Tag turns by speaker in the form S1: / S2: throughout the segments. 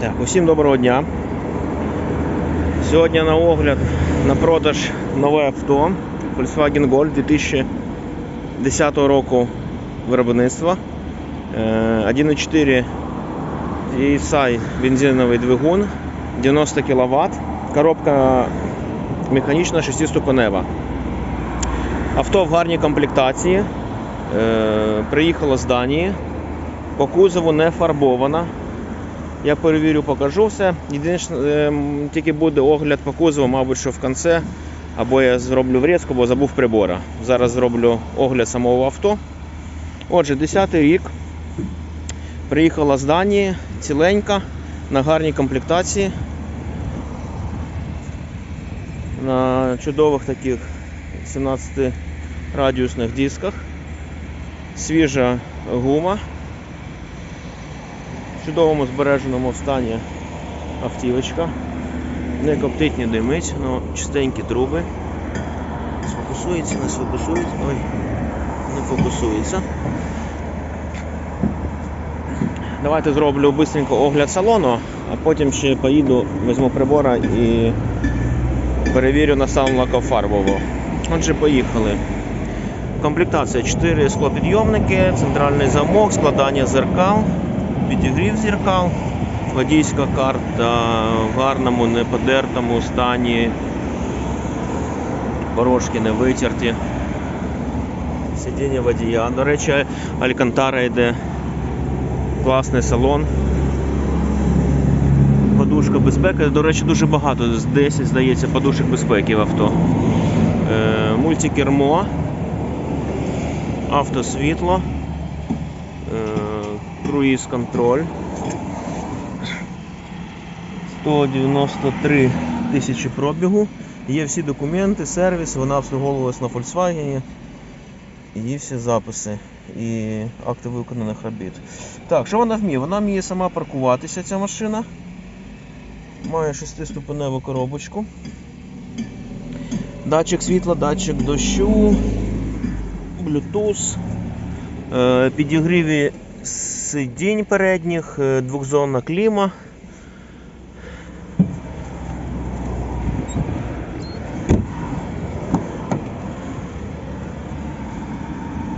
S1: Так, усім доброго дня. Сьогодні на огляд на продаж нове авто Volkswagen Golf 2010 року виробництва. Е, 1.4 ESI бензиновий двигун, 90 кВт, коробка механічна 6-ступенева. Авто в гарній комплектації. Е, Приїхало з Данії. По кузову не фарбована. Я перевірю, покажу все. Єдине, ем, тільки буде огляд по кузову, мабуть, що в кінці. Або я зроблю врізку, бо забув прибора. Зараз зроблю огляд самого авто. Отже, 10 й рік. Приїхала з Данії, ціленька, на гарній комплектації. На чудових таких 17 радіусних дисках. Свіжа гума чудовому збереженому стані автівочка. Не коптить, не димить, але чистенькі труби. Сфокусується, не сфокусується. Ой, не фокусується. Давайте зроблю быстренько огляд салону, а потім ще поїду, візьму прибора і перевірю на стан лакофарбового. Отже, поїхали. Комплектація 4 склопідйомники, центральний замок, складання зеркал, підігрів зеркал, водійська карта в гарному, неподертому стані, порожки не витерті. Сидіння водія. До речі, Алькантара йде класний салон. Подушка безпеки. До речі, дуже багато, з 10, здається, подушок безпеки в авто. Е, мультикермо, автосвітло, круїз контроль. 193 тисячі пробігу. Є всі документи, сервіс, вона обслуговувалась на Volkswagen. Є всі записи і акти виконаних робіт. Так, що вона вміє? Вона вміє сама паркуватися, ця машина. Має шестиступеневу коробочку. Датчик світла, датчик дощу, Bluetooth, е, підігріві сидінь передніх, е, двохзонна кліма.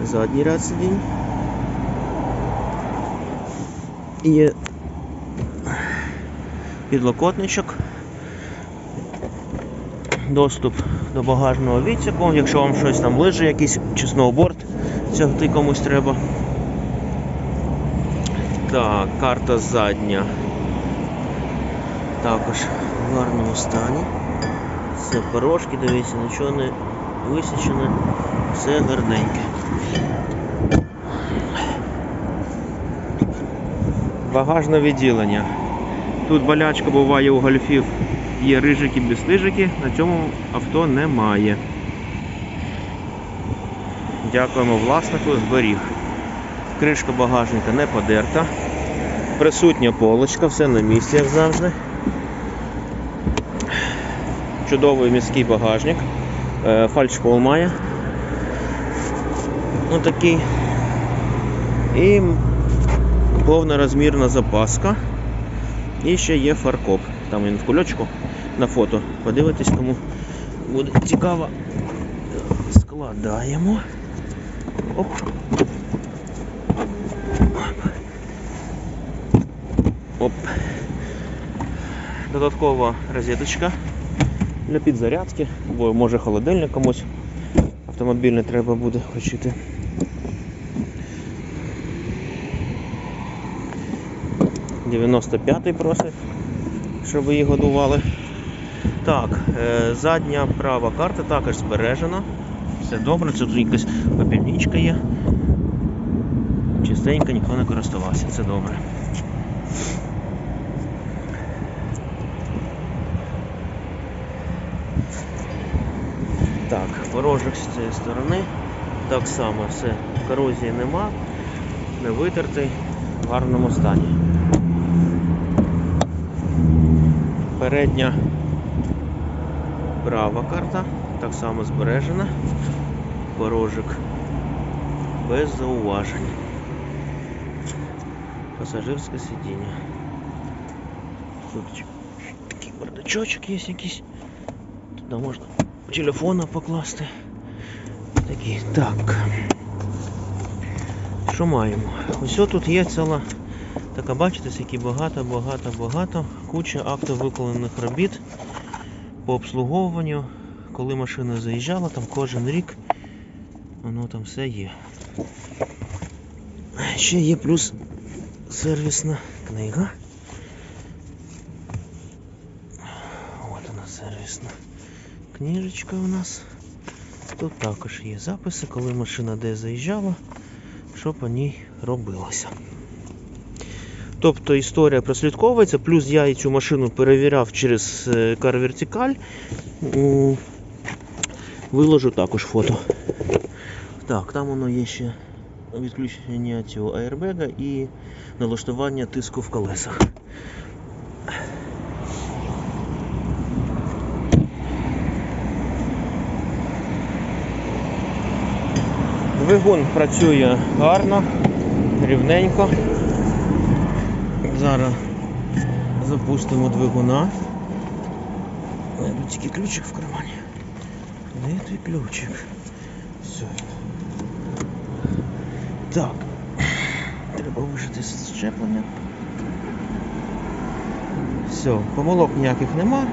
S1: Задній ряд сидінь. Є підлокотничок. Доступ до багажного відсіку, якщо вам щось там лежить, якийсь чи сноуборд тягти комусь треба. Так, карта задня. Також в гарному стані. Все порожки, дивіться, нічого не висічене, все гарненьке. Багажне відділення. Тут болячка буває у гольфів. Є рижики без на цьому авто немає. Дякуємо власнику, зберіг. Кришка багажника не подерта. Присутня полочка, все на місці, як завжди. Чудовий міський багажник. Е, Фальшпол має. Ну такий. І повнорозмірна запаска. І ще є фаркоп. Там він в кульочку на фото. Подивитись, кому буде цікаво. Складаємо. Оп. Оп. Додаткова розеточка для підзарядки, або може холодильник комусь. Автомобіль не треба буде включити. Дев'яносто п'ятий просить, щоб її годували. Так, е, задня права карта також збережена. Все добре, це тут якась попільничка є. Чистенько ніхто не користувався, це добре. Так, порожок з цієї сторони. Так само все. Корозії нема, не витертий, в гарному стані. Передня права карта, так само збережена. Порожик без зауважень. Пасажирське сидіння. Тут такий бардачочок є якийсь. Туди можна телефона покласти. Такий. Так. Що маємо? Ось тут є ціла така, бачите, скільки багато, багато, багато. Куча актів виконаних робіт по обслуговуванню. Коли машина заїжджала, там кожен рік воно там все є. Ще є плюс сервісна книга. От вона сервісна книжечка у нас. Тут також є записи, коли машина де заїжджала, що по ній робилося. Тобто історія прослідковується, плюс я цю машину перевіряв через е, Vertical. Виложу також фото. Так, там воно є ще відключення цього аербега і налаштування тиску в колесах. Двигун працює гарно, рівненько. Зараз запустимо двигуна. Тут тільки ключик в кармані. Де твій ключик? Все. Так. Треба вижити щеплення. Все, помилок ніяких нема.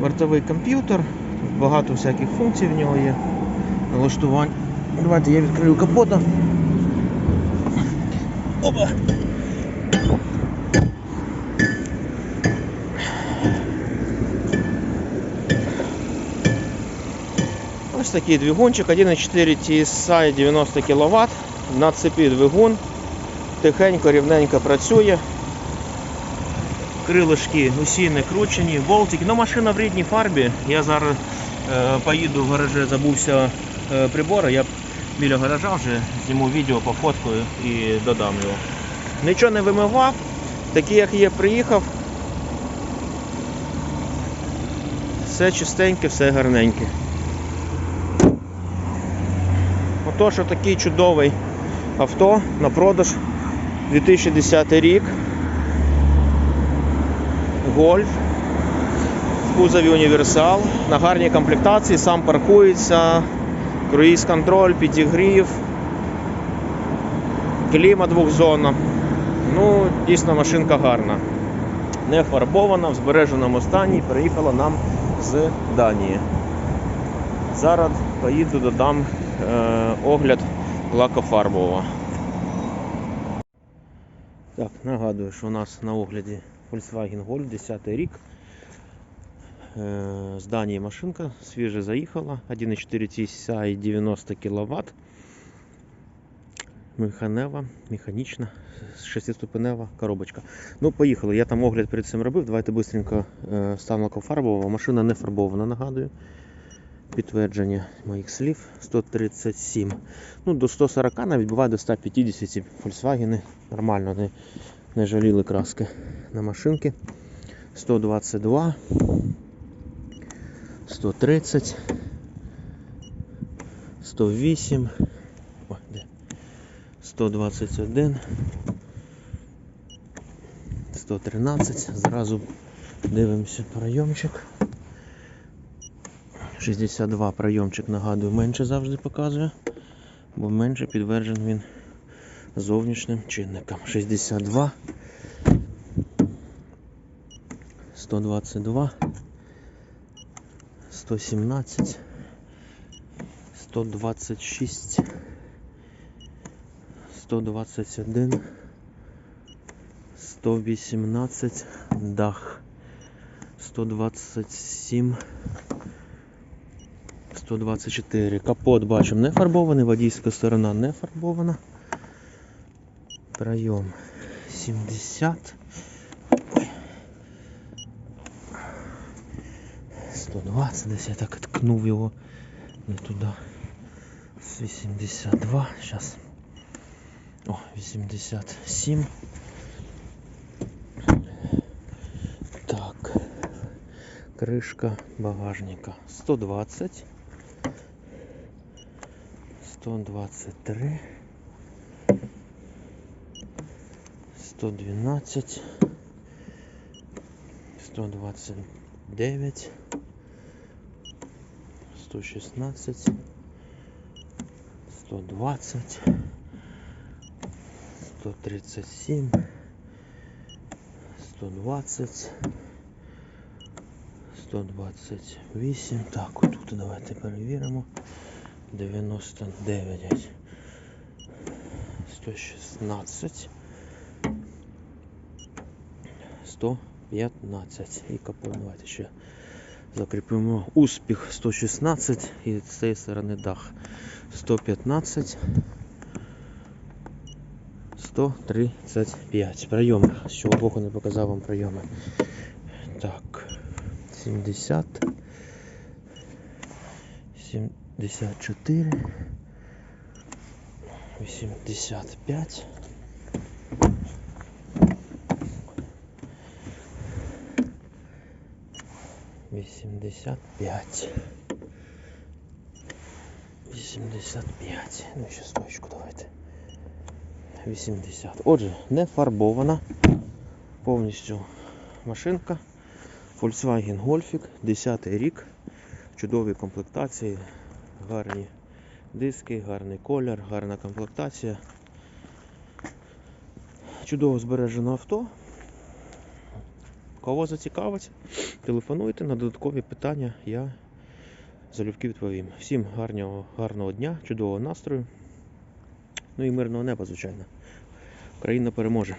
S1: Бортовий комп'ютер, багато всяких функцій в нього є. Налаштувань. Давайте я відкрию капота. Опа! Ось такий двигунчик, 1,4 TSI 90 кВт. На цепі двигун. Тихенько, рівненько працює. Крилишки усі не кручені, болтики. Ну машина в рідній фарбі. Я зараз е, поїду в гаражі, забувся е, прибори. Я біля гаража вже зніму відео, пофоткаю і додам його. Нічого не вимивав, такий як є, приїхав. Все чистеньке, все гарненьке. Отож, такий чудовий авто на продаж 2010 рік. Гольф. В кузові універсал. На гарній комплектації, сам паркується, круїз контроль, підігрів, кліма двохзонна. Ну, дійсно машинка гарна. Не фарбована, в збереженому стані, приїхала нам з Данії. Зараз поїду додам е, огляд лакофарбового. Так, нагадую, що у нас на огляді Volkswagen Golf 10 рік. Е, З Данії машинка, свіже заїхала, 1,4 TSI 90 кВт. Механева, механічна, шестиступенева коробочка. Ну, поїхали. Я там огляд перед цим робив. Давайте швидко стану лакофарбового. Машина не фарбована, нагадую. Підтвердження моїх слів 137. Ну, до 140 навіть буває до 150 ці Volkswagen нормально не, не жаліли краски на машинки. 122, 130, 108, де? 121, 113. Зразу дивимося прийомчик. 62 прийомчик, нагадую, менше завжди показує, бо менше підтверджений він зовнішнім чинником. 62, 122, 117, 126, 121, 118, дах, 127, 124. Капот бачимо не фарбований, водійська сторона не фарбована. Пройом 70. 120, десь я так ткнув його не туди. 82. Зараз. О, 87. Так. Кришка багажника 120. 123. 112, 129, 116, 120, 137, 120, 128. Так, отут давайте перевіримо. 99. 116. 115. І капот давайте ще закріпимо. Успіх 116 і з цієї сторони дах. 115. 135. Прийоми. З чого боку не показав вам прийоми. Так. 70. 74. 85. Вісімдесят п'ять. Вісімдесят п'ять. Ну, ще стоечку давайте. 80. Отже, не фарбована. Повністю машинка. Volkswagen Golfic, 10 рік. Чудові комплектації, гарні диски, гарний колір, гарна комплектація. Чудово збережено авто. Кого зацікавить, телефонуйте на додаткові питання, я залюбки відповім. Всім гарного, гарного дня, чудового настрою. Ну і мирного неба, звичайно. Україна переможе.